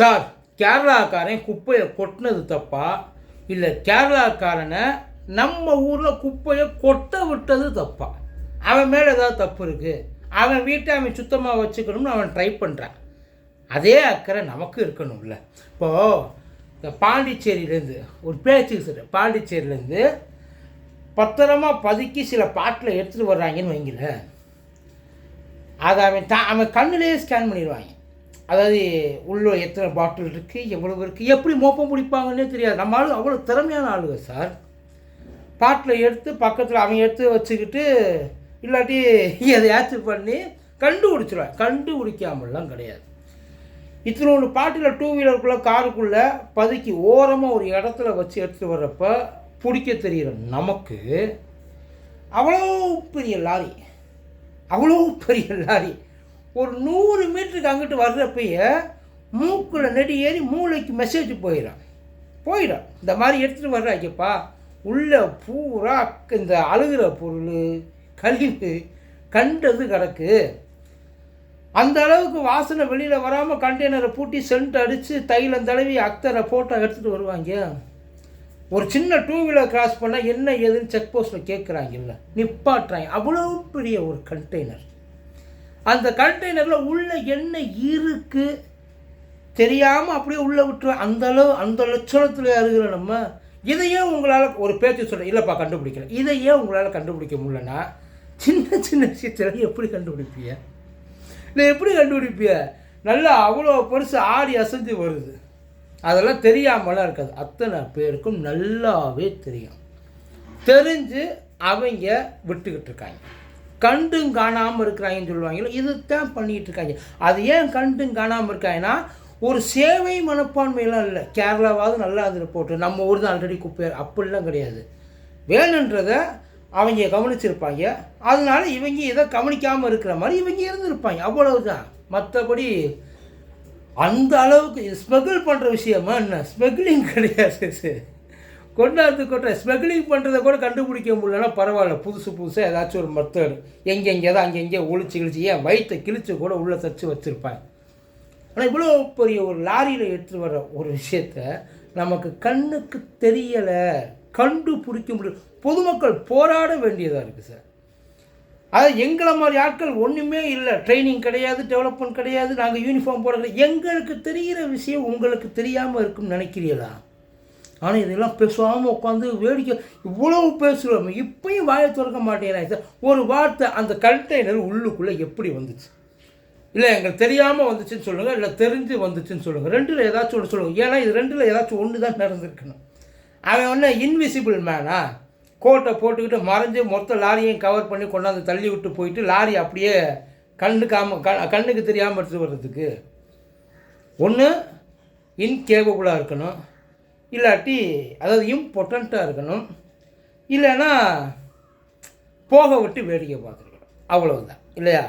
Sir கேரளாக்காரன் குப்பையை கொட்டினது தப்பா? இல்லை கேரளாக்காரனை நம்ம ஊரில் குப்பையை கொட்ட விட்டது தப்பா? அவன் மேலே ஏதாவது தப்பு இருக்குது அவன் வீட்டை அவன் சுத்தமாக வச்சுக்கணும்னு அவன் ட்ரை பண்ணுறான் அதே அக்கறை நமக்கு இருக்கணும்ல. இப்போது இந்த பாண்டிச்சேரியிலேருந்து ஒரு பேச்சுக்கு சார். பாண்டிச்சேரியிலேருந்து பத்திரமா பதுக்கி சில பாட்டில் எடுத்துகிட்டு வர்றாங்கன்னு வைங்களேன். அதை அவன் தா அவன் கண்ணிலேயே ஸ்கேன் பண்ணிடுவாங்க. அதாவது உள்ள எத்தனை பாட்டில் இருக்குது எவ்வளவு இருக்குது எப்படி மோப்பம் பிடிப்பாங்கன்னே தெரியாது. நம்ம ஆளு அவ்வளோ திறமையான ஆளுங்க சார். பாட்டில் எடுத்து பக்கத்தில் அவன் எடுத்து வச்சுக்கிட்டு இல்லாட்டி எதையாச்சும் பண்ணி கண்டுபிடிச்சிருவேன். கண்டுபிடிக்காமலாம் கிடையாது. இத்தனோட பாட்டில் டூ வீலருக்குள்ளே காருக்குள்ளே பதுக்கி ஓரமாக ஒரு இடத்துல வச்சு எடுத்துகிட்டு வர்றப்ப பிடிக்க தெரிகிற நமக்கு அவ்வளோ பெரிய லாரி. அவ்வளோ பெரிய லாரி. ஒரு நூறு மீட்டருக்கு அங்கிட்டு வர்றப்பயே மூக்கில் நெடி ஏறி மூளைக்கு மெசேஜ் போயிடும் போயிடும் இந்த மாதிரி எடுத்துகிட்டு வர்றாங்கப்பா உள்ளே பூரா இந்த அழுகிற பொருள் கழிவு கண்டது கிடக்கு. அந்த அளவுக்கு வாசனை வெளியில் வராமல் கண்டெய்னரை பூட்டி சென்ட் அடித்து தைலம் தடவி அக்தரை ஃபோட்டோ எடுத்துகிட்டு வருவாங்க. ஒரு சின்ன டூ வீலர் கிராஸ் பண்ணால் என்ன ஏதுன்னு செக் போஸ்ட்டில் கேட்குறாங்கல்ல நிப்பாட்டுறாங்க. அவ்வளோ பெரிய ஒரு கண்டெய்னர் அந்த கண்டெய்னரில் உள்ள என்ன இருக்குது தெரியாமல் அப்படியே உள்ளே விட்டுருவேன் அந்தளவு அந்த லட்சணத்தில் இருக்கிற நம்ம இதையே உங்களால் ஒரு பேச்சு சொல்ல இல்லைப்பா கண்டுபிடிக்கல. இதையே உங்களால் கண்டுபிடிக்க முடியலன்னா சின்ன சின்ன விஷயத்தில் எப்படி கண்டுபிடிப்பிய? இல்லை எப்படி கண்டுபிடிப்பிய? நல்லா அவ்வளோ பெருசு ஆடி அசைஞ்சு வருது. அதெல்லாம் தெரியாமலாம் இருக்காது. அத்தனை பேருக்கும் நல்லாவே தெரியும். தெரிஞ்சு அவங்க விட்டுக்கிட்டு இருக்காங்க. கண்டும் காணாமல் இருக்கிறாங்கன்னு சொல்லுவாங்களோ இதுதான் பண்ணிகிட்டு இருக்காங்க. அது ஏன் கண்டும் காணாமல் இருக்காங்கன்னா ஒரு சேவை மனப்பான்மையெல்லாம் இல்லை. கேரளாவாவது நல்லா அதில் போட்டு நம்ம ஊர் தான் ஆல்ரெடி குப்பையார் அப்படிலாம் கிடையாது. வேணுன்றதை அவங்க கவனிச்சிருப்பாங்க. அதனால இவங்க இதை கவனிக்காமல் இருக்கிற மாதிரி இவங்க இருந்திருப்பாங்க. அவ்வளவுதான். மற்றபடி அந்த அளவுக்கு ஸ்மகிள் பண்ணுற விஷயமா என்ன? ஸ்மகிளிங் கிடையாது கொண்டாந்து கொட்ட ஸ்மக்லிங் பண்ணுறதை கூட கண்டுபிடிக்க முடியலன்னா பரவாயில்ல. புதுசு புதுசாக ஏதாச்சும் ஒரு மெத்தடு எங்கெங்கே தான் அங்கெங்கே ஒழிச்சு கிழிச்சு ஏன் வயிற்றை கிழிச்சு கூட உள்ளே தச்சு வச்சுருப்பாங்க. ஆனால் இவ்வளோ பெரிய ஒரு லாரியில் எடுத்துகிட்டு வர ஒரு விஷயத்த நமக்கு கண்ணுக்கு தெரியலை. கண்டுபிடிக்க முடியும் பொதுமக்கள் போராட வேண்டியதாக இருக்குது சார் அதாவது எங்களை மாதிரி ஆட்கள் ஒன்றுமே இல்லை. ட்ரைனிங் கிடையாது டெவலப்மெண்ட் கிடையாது நாங்கள் யூனிஃபார்ம் போட எங்களுக்கு தெரிகிற விஷயம் உங்களுக்கு தெரியாமல் இருக்கும்னு நினைக்கிறீங்களா ஆனால் இதெல்லாம் பேசாமல் உட்காந்து வேடிக்கை இவ்வளோ பேசுகிறோம் இப்பயும் வாயை திறக்க மாட்டேங்கிறாங்க சார். ஒரு வார்த்தை அந்த கண்டெய்னர் உள்ளுக்குள்ளே எப்படி வந்துச்சு? இல்லை எங்களுக்கு தெரியாமல் வந்துச்சுன்னு சொல்லுங்கள் இல்லை தெரிஞ்சு வந்துச்சுன்னு சொல்லுங்கள் ரெண்டில் ஏதாச்சும் ஒன்று சொல்லுங்கள் ஏன்னா இது ரெண்டில் ஏதாச்சும் ஒன்று தான் நடந்திருக்கணும். அவன் ஒன்று இன்விசிபிள் மேனா கோட்டை போட்டுக்கிட்டு மறைஞ்சு மொத்த லாரியையும் கவர் பண்ணி கொண்டாந்து தள்ளி விட்டு போயிட்டு லாரி அப்படியே கண்ணுக்காம கண்ணுக்கு தெரியாமல் எடுத்துகிட்டு வர்றதுக்கு. ஒன்று இன்கேபபிளாக இருக்கணும். இல்லாட்டி அதாவது இம்பார்ட்டண்ட்டாக இருக்கணும். இல்லைன்னா போக விட்டு வேடிக்கை பார்த்துருக்கணும். அவ்வளவுதான். இல்லையா?